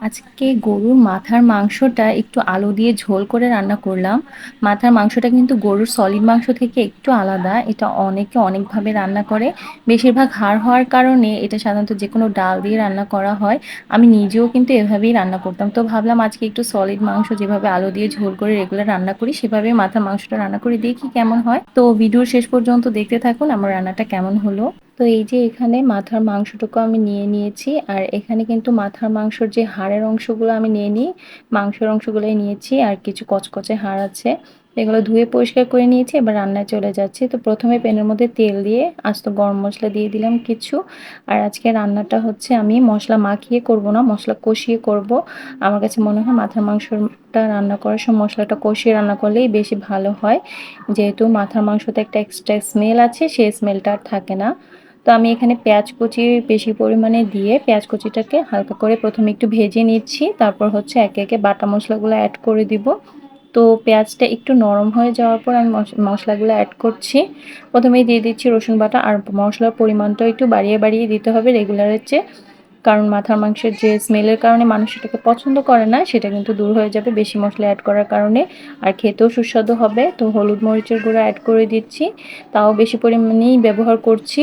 আজকে গরুর মাথার মাংসটা একটু আলু দিয়ে ঝোল করে রান্না করলাম। মাথার মাংসটা কিন্তু গরুর সলিড মাংস থেকে একটু আলাদা। এটা অনেকে অনেকভাবে রান্না করে। বেশিরভাগ হাড় হওয়ার কারণে এটা সাধারণত যে কোনো ডাল দিয়ে রান্না করা হয়। আমি নিজেও কিন্তু এভাবেই রান্না করতাম। তো ভাবলাম আজকে একটু সলিড মাংস যেভাবে আলু দিয়ে ঝোল করে রেগুলার রান্না করি সেভাবে মাথার মাংসটা রান্না করে দেখি কেমন হয়। তো ভিডিওর শেষ পর্যন্ত দেখতে থাকুন। আমার রান্নাটা কেমন হলো। তো এই যে এখানে মাথার মাংসটুকু আমি নিয়ে নিয়েছি, আর এখানে কিন্তু মাথার মাংসর যে হাড়ের অংশগুলো আমি নিয়ে নিই, মাংসের অংশগুলোই নিয়েছি, আর কিছু কচকচে হাড় আছে। এগুলো ধুয়ে পরিষ্কার করে নিয়েছি, এবার রান্নায় চলে যাচ্ছি। তো প্রথমে প্যানের মধ্যে তেল দিয়ে আস্ত গরম মশলা দিয়ে দিলাম কিছু, আর আজকে রান্নাটা হচ্ছে আমি মশলা মাখিয়ে করব না, মশলা কষিয়ে করব। আমার কাছে মনে হয় মাথার মাংসটা রান্না করার সময় মশলাটা কষিয়ে রান্না করলেই বেশি ভালো হয়। যেহেতু মাথার মাংসতে একটা এক্সট্রা স্মেল আছে, সেই স্মেলটা আর থাকে না। তো আমি এখানে পেঁয়াজ কুচি বেশি পরিমাণে দিয়ে পেঁয়াজ কুচিটাকে হালকা করে প্রথমে একটু ভেজে নিচ্ছি, তারপর হচ্ছে একে একে বাটা মশলাগুলো অ্যাড করে দিব। তো পেঁয়াজটা একটু নরম হয়ে যাওয়ার পর আমি মশলাগুলো অ্যাড করছি। প্রথমেই দিয়ে দিচ্ছি রসুন বাটা আর মশলার পরিমাণটাও একটু বাড়িয়ে বাড়িয়ে দিতে হবে রেগুলারের চেয়ে। কারণ মাথার মাংসের যে স্মেলের কারণে মানুষ এটাকে পছন্দ করে না, সেটা কিন্তু দূর হয়ে যাবে বেশি মশলা অ্যাড করার কারণে। আর খেতেও সুস্বাদু হবে, তো হলুদ মরিচের গুঁড়ো অ্যাড করে দিচ্ছি। তাও বেশি পরিমাণেই ব্যবহার করছি।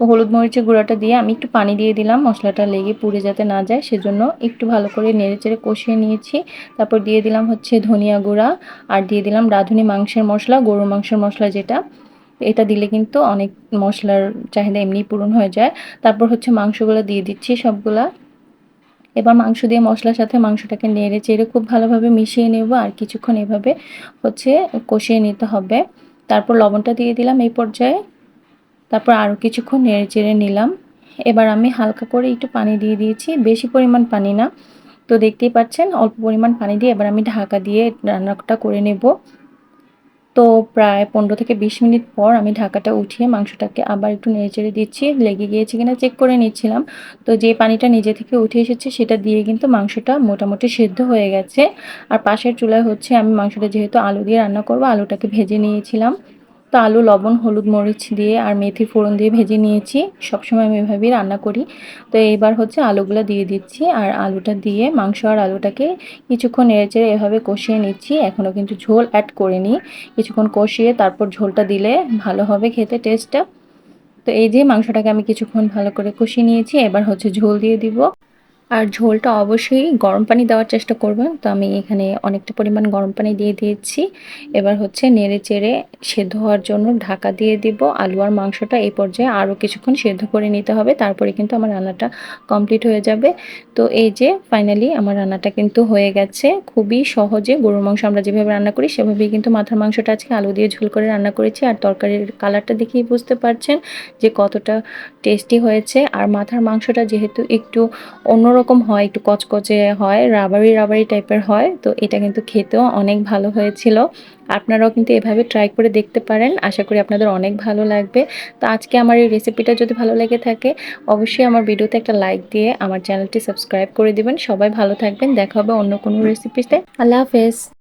তো হলুদ মরিচের গুঁড়াটা দিয়ে আমি একটু পানি দিয়ে দিলাম। মশলাটা লেগে পুড়ে যাতে না যায়, সেজন্য একটু ভালো করে নেড়ে চেড়ে কষিয়ে নিয়েছি। তারপর দিয়ে দিলাম হচ্ছে ধনিয়া গুঁড়া আর দিয়ে দিলাম রাঁধুনি মাংসের মশলা গরু মাংসের মশলা যেটা। এটা দিলে কিন্তু অনেক মশলার চাহিদা এমনি পূরণ হয়ে যায়। তারপর হচ্ছে মাংসগুলো দিয়ে দিচ্ছি সবগুলা। এবার মাংস দিয়ে মশলার সাথে মাংসটাকে নেড়ে চেড়ে খুব ভালোভাবে মিশিয়ে নেব আর কিছুক্ষণ এভাবে হচ্ছে কষিয়ে নিতে হবে। তারপর লবণটা দিয়ে দিলাম এই পর্যায়ে। তারপর আরও কিছুক্ষণ নেড়ে চেড়ে নিলাম। এবার আমি হালকা করে একটু পানি দিয়ে দিয়েছি, বেশি পরিমাণ পানি না। তো দেখতেই পাচ্ছেন, অল্প পরিমাণ পানি দিয়ে এবার আমি ঢাকা দিয়ে রান্নাটা করে নেব। তো প্রায় পনেরো থেকে বিশ মিনিট পর আমি ঢাকাটা উঠিয়ে মাংসটাকে আবার একটু নেড়ে চেড়ে দিচ্ছি। লেগে গিয়েছে কিনা চেক করে নিচ্ছিলাম। তো যে পানিটা নিজে থেকে উঠে এসেছে সেটা দিয়ে কিন্তু মাংসটা মোটামুটি সেদ্ধ হয়ে গেছে। আর পাশের চুলায় হচ্ছে আমি মাংসটা যেহেতু আলু দিয়ে রান্না করব, আলুটাকে ভেজে নিয়েছিলাম। তো আলু, লবণ, হলুদ মরিচ দিয়ে আর মেথি ফোড়ন দিয়ে ভেজে নিয়েছি। সবসময় আমি এভাবেই রান্না করি। তো এইবার হচ্ছে আলুগুলো দিয়ে দিচ্ছি আর আলুটা দিয়ে মাংস আর আলুটাকে কিছুক্ষণ এড়ে নেড়েচেড়ে এভাবে কষিয়ে নিচ্ছি। এখনও কিন্তু ঝোল অ্যাড করিনি। কিছুক্ষণ কষিয়ে তারপর ঝোলটা দিলে ভালো হবে খেতে টেস্টটা তো এই যে মাংসটাকে আমি কিছুক্ষণ ভালো করে কষিয়ে নিয়েছি। এবার হচ্ছে ঝোল দিয়ে দিব। আর ঝোলটা অবশ্যই গরম পানি দেওয়ার চেষ্টা করবেন। তো আমি এখানে অনেকটা পরিমাণ গরম পানি দিয়ে দিয়েছি। এবার হচ্ছে নেড়ে চেড়ে সেদ্ধ হওয়ার জন্য ঢাকা দিয়ে দিব। আলু আর মাংসটা এই পর্যায়ে আরও কিছুক্ষণ সেদ্ধ করে নিতে হবে। তারপরে কিন্তু আমার রান্নাটা কমপ্লিট হয়ে যাবে। তো এই যে ফাইনালি আমার রান্নাটা কিন্তু হয়ে গেছে। খুবই সহজে গরুর মাংস আমরা যেভাবে রান্না করি, সেভাবেই কিন্তু মাথার মাংসটা আজকে আলু দিয়ে ঝোল করে রান্না করেছি। আর তরকারির কালারটা দেখেই বুঝতে পারছেন যে কতটা টেস্টি হয়েছে। আর মাথার মাংসটা যেহেতু একটু অন্য অন্যরকম হয়, একটু কচকচে হয়, রাবারি রাবারি টাইপের হয়, তো এটা কিন্তু খেতেও অনেক ভালো হয়েছিল। আপনারাও কিন্তু এভাবে ট্রাই করে দেখতে পারেন, আশা করি আপনাদের অনেক ভালো লাগবে। তো আজকে আমার এই রেসিপিটা যদি ভালো লেগে থাকে, অবশ্যই আমার ভিডিওতে একটা লাইক দিয়ে আমার চ্যানেলটি সাবস্ক্রাইব করে দিবেন। সবাই ভালো থাকবেন, দেখা হবে অন্য কোনো রেসিপিতে আল্লাহ হাফেজ।